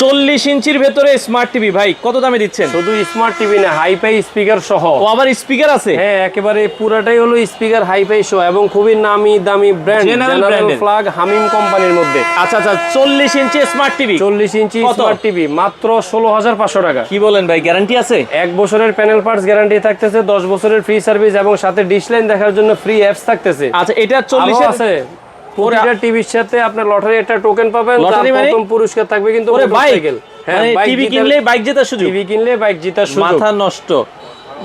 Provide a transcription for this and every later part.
চল্লিশ ইঞ্চির ভেতরে স্মার্ট টিভি ভাই কত দামে দিচ্ছেন? শুধু স্মার্ট টিভি না হাইফাই স্পিকার সহ। ও আবার স্পিকার আছে? হ্যাঁ একেবারে পুরাটাই হলো স্পিকার হাইফাই সহ এবং খুবই নামি দামি ব্র্যান্ড জেনারেল ফ্লাগ হামিম কোম্পানির মধ্যে। আচ্ছা আচ্ছা চল্লিশ ইঞ্চি স্মার্ট টিভি চল্লিশ ইঞ্চি স্মার্ট টিভি মাত্র ষোলো হাজার পাঁচশো টাকা। কি বলেন ভাই গ্যারান্টি আছে? এক বছরের প্যানেল পার্টস গ্যারান্টি থাকতেছে দশ বছরের ফ্রি সার্ভিস এবং সাথে ডিশ লাইন দেখার জন্য ফ্রি অ্যাপস থাকতেছে। আচ্ছা এটা চল্লিশ আছে। প্রতিটা টিভির সাথে আপনার লটারি একটা টোকেন পাবেন Lottery মানে? প্রথম পুরস্কার থাকবে কিন্তু ওরে বাইক হ্যাঁ টিভি কিনলে বাইক জেতার সুযোগ? টিভি কিনলে বাইক জেতার সুযোগ। মাথা নষ্ট।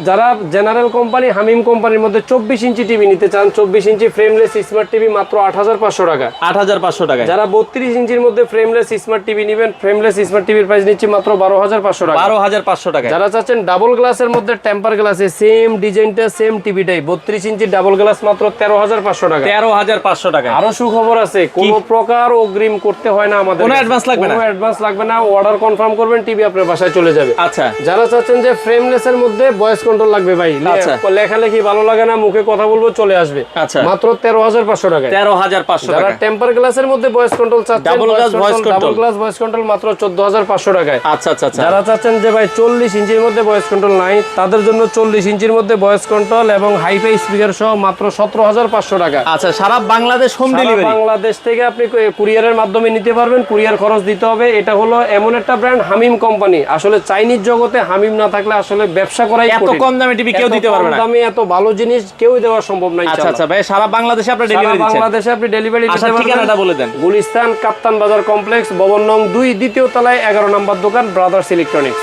যারা জেনারেল কোম্পানি হামিম কোম্পানির মধ্যে চব্বিশ ইঞ্চি টিভি নিতে চান চব্বিশ ইঞ্চি ফ্রেমলেস স্মার্ট টিভি মাত্র আট হাজার পাঁচশো টাকা। আট হাজার পাঁচশো টাকায়। যারা বত্রিশ ইঞ্চির মধ্যে ফ্রেমলেস স্মার্ট টিভি নেবেন ফ্রেমলেস স্মার্ট টিভির প্রাইস নিচ্ছি মাত্র বারো হাজার পাঁচশো টাকা। বারো হাজার পাঁচশো টাকায়। যারা চাচ্ছেন ডাবল গ্লাসের মধ্যে টেম্পার গ্লাসে সেম ডিজাইনটা সেম টিভিটাই বত্রিশ ইঞ্চি ডাবল গ্লাস মাত্র তেরো হাজার পাঁচশো টাকা। তেরো হাজার পাঁচশো টাকা আরও সুখবর আছে কোনো প্রকার অগ্রিম করতে হয় না আমাদের কোনো advance লাগবে না? কোনো অ্যাডভান্স লাগবে না অর্ডার কনফার্ম করবেন টিভি আপনার বাসায় চলে যাবে। আচ্ছা। যারা চাচ্ছেন যে ফ্রেমলেস এর মধ্যে ভয়েস কন্ট্রোল লাগবে ভাই। আচ্ছা। লেখালেখি ভালো লাগে না মুখে কথা বলব চলে আসবে। আচ্ছা। মাত্র তেরো হাজার পাঁচশো টাকায়। তেরো হাজার পাঁচশো টাকা টেম্পার গ্লাসের মধ্যে ভয়েস কন্ট্রোল চাচ্ছেন ডাবল গ্লাস ভয়েস কন্ট্রোল মাত্র চোদ্দ হাজার পাঁচশো টাকায়। আচ্ছা আচ্ছা আচ্ছা। যারা চাচ্ছেন যে ভাই চল্লিশ ইঞ্চির মধ্যে ভয়েস কন্ট্রোল নাই তাদের জন্য চল্লিশ ইঞ্চির মধ্যে ভয়েস কন্ট্রোল এবং হাইফাই স্পিকার সহ মাত্র সতেরো হাজার পাঁচশো টাকা। আচ্ছা সারা বাংলাদেশ হোম ডেলিভারি বাংলাদেশ থেকে আপনি কুরিয়ারের মাধ্যমে নিতে পারবেন কুরিয়ার খরচ দিতে হবে। এটা হলো এমন একটা ব্র্যান্ড হামিম কোম্পানি আসলে চাইনিজ জগতে হামিম না থাকলে আসলে ব্যবসা করাই এত। কম দামে টিভি কেউ দিতে পারবে না। দামে এত ভালো জিনিস কেউ দেওয়া সম্ভব না আচ্ছা আচ্ছা ভাই সারা বাংলাদেশে আপনার সারা ডেলিভারি দিচ্ছেন। বাংলাদেশে আপনি ডেলিভারি দিতে আসার পারবেন। ঠিকানাটা বলে দেন। গুলিস্তান কাপ্তান বাজার কমপ্লেক্স ভবন নং দুই দ্বিতীয় তলায় এগারো নম্বর দোকান ব্রাদার্স ইলেকট্রনিক্স